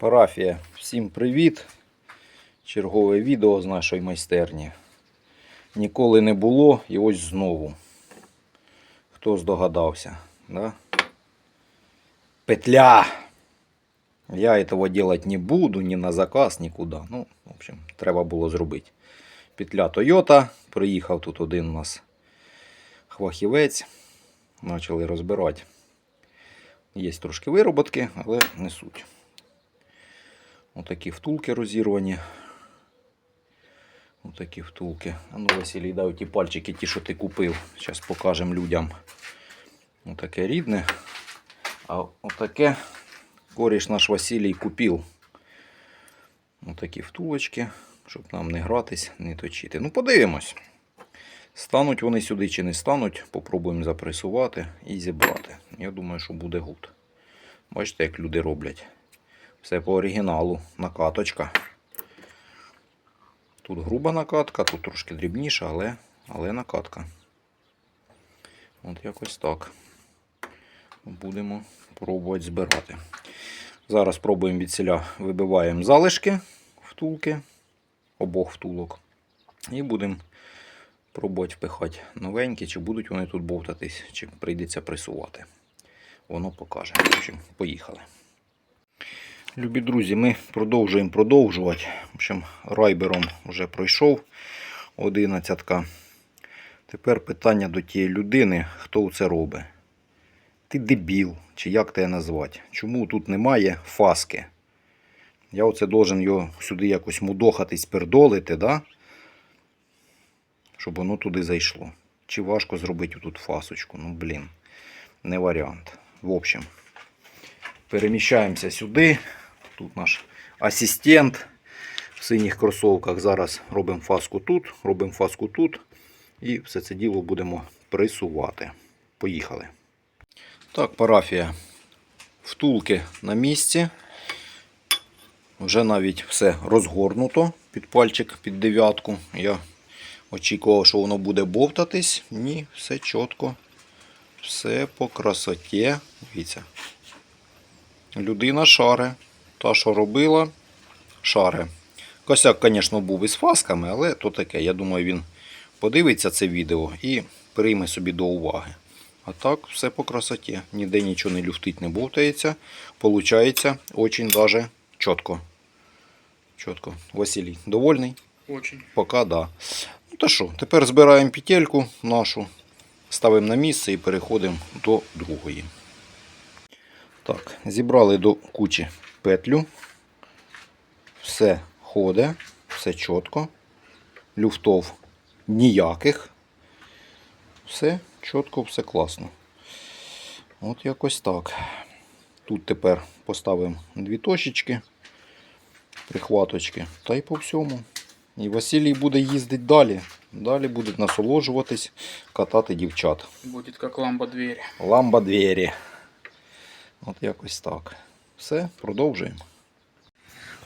Парафія, всім привіт! Чергове відео з нашої майстерні. Ніколи не було і ось знову. Хто здогадався, да? Петля! Я этого делать не буду, ні на заказ, нікуди. Ну, в общем, треба було зробити. Петля Toyota. Приїхав тут один у нас хвахівець. Почали розбирати. Є трошки вироботки, але не суть. Отакі втулки розірвані. Отакі втулки. А ну, Василій, дай ті пальчики, ті, що ти купив. Зараз покажемо людям. Отаке рідне. А отаке коріш наш Василій купив. Отакі втулочки, щоб нам не гратись, не точити. Ну, подивимось. Стануть вони сюди чи не стануть, попробуємо запресувати і зібрати. Я думаю, що буде гуд. Бачите, як люди роблять. Все по оригіналу. Накаточка. Тут груба накатка, тут трошки дрібніша, але, але накатка. От якось так. Будемо пробувати збирати. Зараз пробуємо від селя вибиваємо залишки втулки, обох втулок. І будемо пробувати впихати новенькі, чи будуть вони тут бовтатись, чи прийдеться пресувати. Воно покаже. Поїхали. Любі друзі, ми продовжуємо продовжувати. В общем, райбером вже пройшов 11. Тепер питання до тієї людини, хто це робить. Ти дебіл, чи як тебе назвати? Чому тут немає фаски? Я оце должен його сюди якось мудохатись, пердолити, да? щоб воно туди зайшло. Чи важко зробити тут фасочку? Ну, блін, не варіант. В общем, переміщаємося сюди. Тут наш асистент в синіх кросовках. Зараз робимо фаску тут, робимо фаску тут. І все це діло будемо присувати. Поїхали. Так, парафія. Втулки на місці. Вже навіть все розгорнуто під пальчик, під дев'ятку. Я очікував, що воно буде бовтатись. Ні, все чітко. Все по красоті. Дивіться. Людина шаре. Та, що робила, шаре. Косяк, звісно, був із фасками, але то таке. Я думаю, він подивиться це відео і прийме собі до уваги. А так, все по красоті. Ніде нічого не люфтить, не бовтається. Получається очень даже чітко. Чітко. Василій, довольний? Очень. Поки да. Ну то що, тепер збираємо петельку нашу, ставимо на місце і переходимо до другої. Так, зібрали до кучі петлю. Все ходить, все чітко. Люфтов ніяких. Все чітко, все класно. От якось так. Тут тепер поставимо дві точечки, прихваточки, та й по всьому. І Василій буде їздити далі. Далі буде насолоджуватись, катати дівчат. Будет как ламба двери. Ламба двері. От якось так. Все, продовжуємо.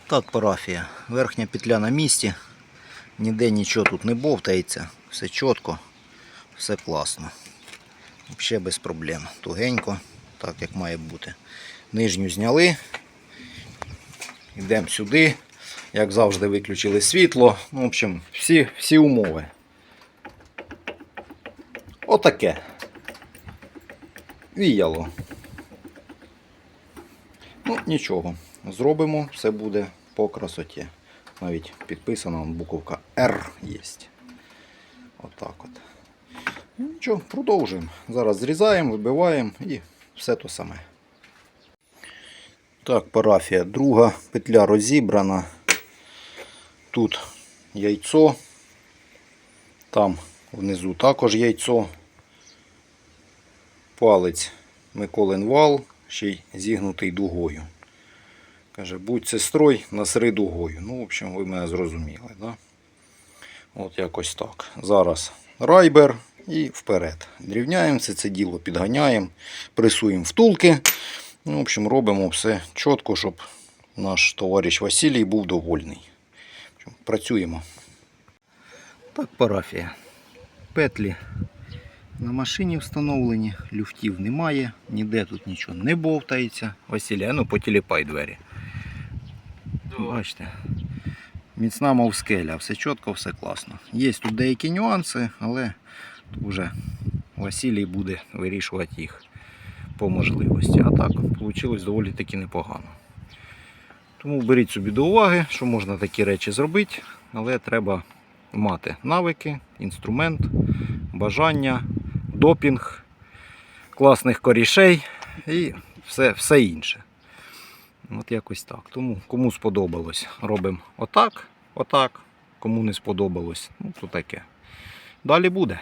Так, парафія. Верхня петля на місці. Ніде нічого тут не бовтається. Все чітко, все класно. Взагалі без проблем. Тугенько, так як має бути. Нижню зняли. Йдемо сюди. Як завжди, виключили світло. Ну, в общем, всі, всі умови. Отаке. Віяло. Ну, нічого. Зробимо, все буде по красоті. Навіть підписана буковка R є. Отак от. Ну, Нічого, продовжуємо. Зараз зрізаємо, вибиваємо і все то саме. Так, парафія. Друга петля розібрана. Тут яйцо. Там внизу також яйцо. Палець Миколин вал, ще й зігнутий дугою. Каже, будь сестрою, насри дугою. Ну, в общем, ви мене зрозуміли. Да? От якось так. Зараз райбер і вперед. Дрівняємо все це діло, підганяємо, пресуємо втулки. Ну, в общем, робимо все чітко, щоб наш товариш Василій був довольний. Працюємо. Так, парафія. Петлі на машині встановлені, люфтів немає, ніде тут нічого не бовтається. Василя, ну потіліпай двері. Бачите. Міцна мов скеля, все чітко, все класно. Є тут деякі нюанси, але вже Василій буде вирішувати їх по можливості. А так, вийшло доволі таки непогано. Тому беріть собі до уваги, що можна такі речі зробити, але треба мати навики, інструмент, бажання, допінг, класних корішей і все, все інше. От якось так. Тому кому сподобалось, робимо отак, отак. Кому не сподобалось, ну то таке. Далі буде.